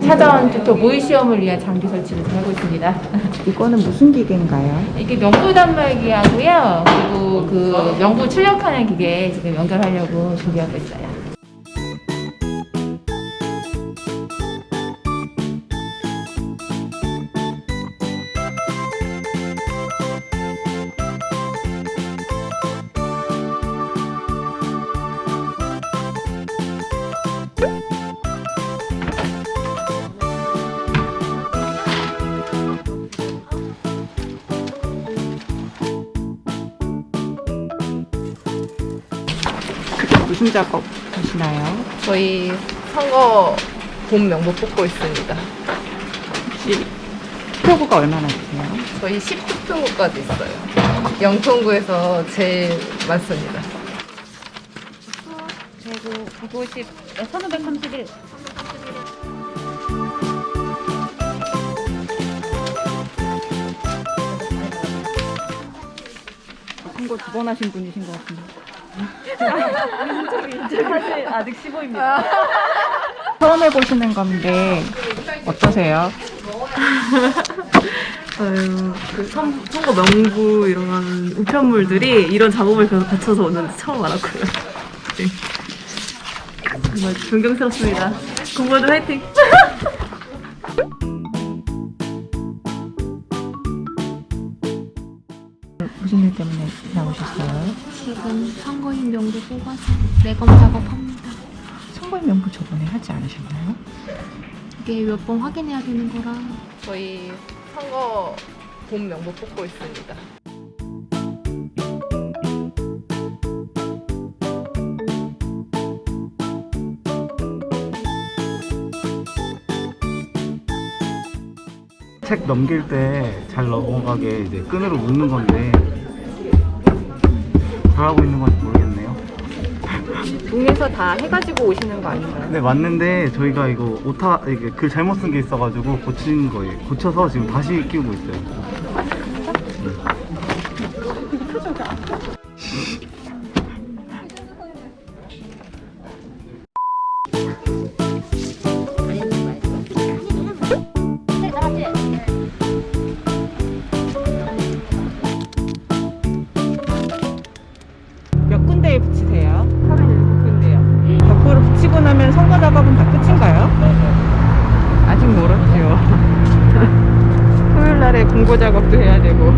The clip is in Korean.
사전 투표 모의 시험을 위한 장비 설치를 하고 있습니다. 이거는 무슨 기계인가요? 이게 명부 단말기하고요. 그리고 그 명부 출력하는 기계 지금 연결하려고 준비하고 있어요. 무슨 작업 하시나요? 저희 선거 본 명부 뽑고 있습니다. 혹시 표구가 얼마나 되세요? 저희 10투표까지 있어요. 영통구에서 제일 많습니다. 150, 1531. 선거 두 번 하신 분이신 것 같은데. 아직 15입니다. 처음 해보시는 건데 어떠세요? 아유, 그 선, 선거 명부 이런 우편물들이 이런 작업을 계속 거쳐서 오는데 처음 알았고요. 네. 정말 존경스럽습니다. 공부도 화이팅! 때문에 나오셨어요? 지금 선거인 명부 뽑아서 내검 작업합니다. 선거인 명부 저번에 하지 않으셨나요? 이게 몇 번 확인해야 되는 거라 저희 선거 본 명부 뽑고 있습니다. 책 넘길 때 잘 넘어가게 이제 끈으로 묶는 건데 잘하고 있는 건지 모르겠네요. 동에서 다 해가지고 오시는 거 아닌가요? 네 맞는데 저희가 이거 오타 이게 글 잘못 쓴 게 있어가지고 고친 거예요. 고쳐서 지금 다시 끼우고 있어요. 몇 아직 멀었죠. 토요일 날에 공고 작업도 해야 되고.